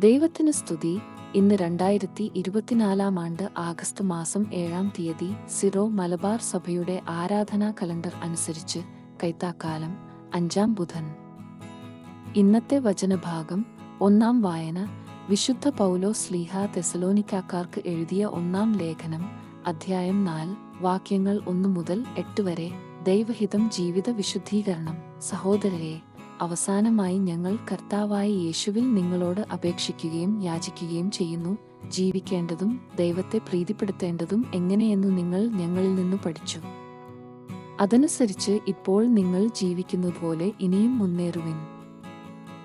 ദൈവത്തിന് സ്തുതി. ഇന്ന് രണ്ടായിരത്തി ഇരുപത്തിനാലാം ആണ്ട് ആഗസ്റ്റ് മാസം ഏഴാം തീയതി സിറോ മലബാർ സഭയുടെ ആരാധനാ കലണ്ടർ അനുസരിച്ച് കൈത്താക്കാലം അഞ്ചാം ബുധൻ. ഇന്നത്തെ വചനഭാഗം ഒന്നാം വായന. വിശുദ്ധ പൗലോ സ്ലീഹ തെസലോനിക്കാക്കാർക്ക് എഴുതിയ ഒന്നാം ലേഖനം അധ്യായം നാല് വാക്യങ്ങൾ ഒന്നു മുതൽ എട്ട് വരെ ദൈവഹിതം ജീവിത വിശുദ്ധീകരണം. സഹോദരരെ അവസാനമായി ഞങ്ങൾ കർത്താവായ യേശുവിൽ നിങ്ങളോട് അപേക്ഷിക്കുകയും യാചിക്കുകയും ചെയ്യുന്നു. ജീവിക്കേണ്ടതും ദൈവത്തെ പ്രീതിപ്പെടുത്തേണ്ടതും എങ്ങനെയെന്നു നിങ്ങൾ ഞങ്ങളിൽ നിന്നു പഠിച്ചു. അതനുസരിച്ച് ഇപ്പോൾ നിങ്ങൾ ജീവിക്കുന്നതുപോലെ ഇനിയും മുന്നേറുവിൻ.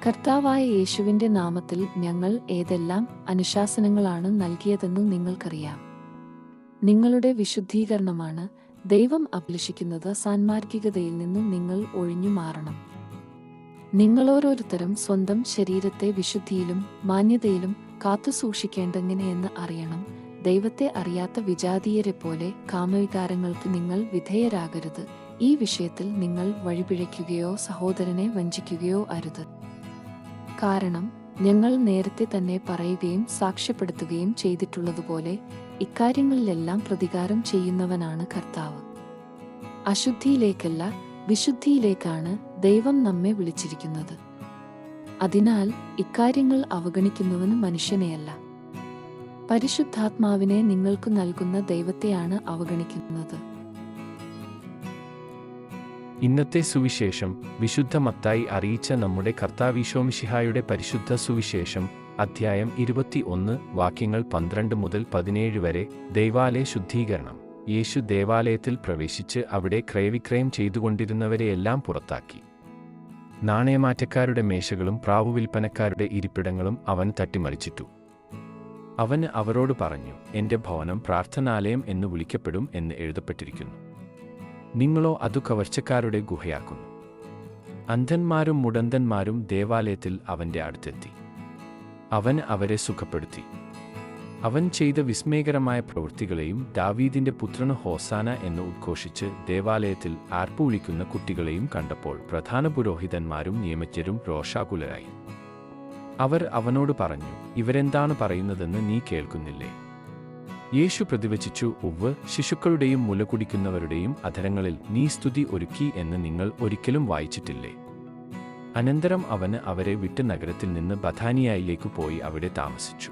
കർത്താവായ യേശുവിന്റെ നാമത്തിൽ ഞങ്ങൾ ഏതെല്ലാം അനുശാസനങ്ങളാണ് നൽകിയതെന്ന് നിങ്ങൾക്കറിയാം. നിങ്ങളുടെ വിശുദ്ധീകരണമാണ് ദൈവം അഭിലഷിക്കുന്നത് സാൻമാർഗികതയിൽ നിന്ന് നിങ്ങൾ ഒഴിഞ്ഞു മാറണം നിങ്ങളോരോരുത്തരും സ്വന്തം ശരീരത്തെ വിശുദ്ധിയിലും മാന്യതയിലും കാത്തുസൂക്ഷിക്കേണ്ടെങ്ങനെയെന്ന് അറിയണം. ദൈവത്തെ അറിയാത്ത വിജാതീയരെ പോലെ കാമവികാരങ്ങൾക്ക് നിങ്ങൾ വിധേയരാകരുത്. ഈ വിഷയത്തിൽ നിങ്ങൾ വഴിപിഴയ്ക്കുകയോ സഹോദരനെ വഞ്ചിക്കുകയോ അരുത്. കാരണം ഞങ്ങൾ നേരത്തെ തന്നെ പറയുകയും സാക്ഷ്യപ്പെടുത്തുകയും ചെയ്തിട്ടുള്ളതുപോലെ ഇക്കാര്യങ്ങളിലെല്ലാം പ്രതികാരം ചെയ്യുന്നവനാണ് കർത്താവ്. അശുദ്ധിയിലേക്കല്ല വിശുദ്ധിയിലേക്കാണ് ദൈവം നമ്മെ വിളിച്ചിരിക്കുന്നത്. അതിനാൽ ഇക്കാര്യങ്ങൾ അവഗണിക്കുന്നവന് മനുഷ്യനെയല്ല. പരിശുദ്ധാത്മാവിനെ നിങ്ങൾക്ക് നൽകുന്ന ദൈവത്തെയാണ് അവഗണിക്കുന്നത്. ഇന്നത്തെ സുവിശേഷം വിശുദ്ധ മത്തായി അറിയിച്ച നമ്മുടെ കർത്താവിശോമിഷിഹായുടെ പരിശുദ്ധ സുവിശേഷം അധ്യായം ഇരുപത്തി ഒന്ന് വാക്യങ്ങൾ പന്ത്രണ്ട് മുതൽ പതിനേഴ് വരെ ദൈവാലയ ശുദ്ധീകരണം. യേശു ദേവാലയത്തിൽ പ്രവേശിച്ച് അവിടെ ക്രയവിക്രയം ചെയ്തുകൊണ്ടിരുന്നവരെയെല്ലാം പുറത്താക്കി. നാണയമാറ്റക്കാരുടെ മേശകളും പ്രാവുവിൽപ്പനക്കാരുടെ ഇരിപ്പിടങ്ങളും അവൻ തട്ടിമറിച്ചിട്ടു. അവന് അവരോട് പറഞ്ഞു എന്റെ ഭവനം പ്രാർത്ഥനാലയം എന്ന് വിളിക്കപ്പെടും എന്ന് എഴുതപ്പെട്ടിരിക്കുന്നു. നിങ്ങളോ അതു കവർച്ചക്കാരുടെ ഗുഹയാക്കുന്നു. അന്ധന്മാരും മുടന്തന്മാരും ദേവാലയത്തിൽ അവന്റെ അടുത്തെത്തി. അവൻ അവരെ സുഖപ്പെടുത്തി. അവൻ ചെയ്ത വിസ്മയകരമായ പ്രവൃത്തികളെയും ദാവീദിന്റെ പുത്രന് ഹോസാന എന്ന് ഉദ്ഘോഷിച്ച് ദേവാലയത്തിൽ ആർപ്പുവിളിക്കുന്ന കുട്ടികളെയും കണ്ടപ്പോൾ പ്രധാന പുരോഹിതന്മാരും നിയമജ്ഞരും രോഷാകുലരായി. അവർ അവനോട് പറഞ്ഞു ഇവരെന്താണ് പറയുന്നതെന്ന് നീ കേൾക്കുന്നില്ലേ? യേശു പ്രതിവചിച്ചു ഉവ് ശിശുക്കളുടെയും മുല കുടിക്കുന്നവരുടെയും അധരങ്ങളിൽ നീ സ്തുതി ഒരുക്കി എന്ന് നിങ്ങൾ ഒരിക്കലും വായിച്ചിട്ടില്ലേ? അനന്തരം അവന് അവരെ വിട്ട് നഗരത്തിൽ നിന്ന് ബഥാനിയായിലേക്ക് പോയി അവിടെ താമസിച്ചു.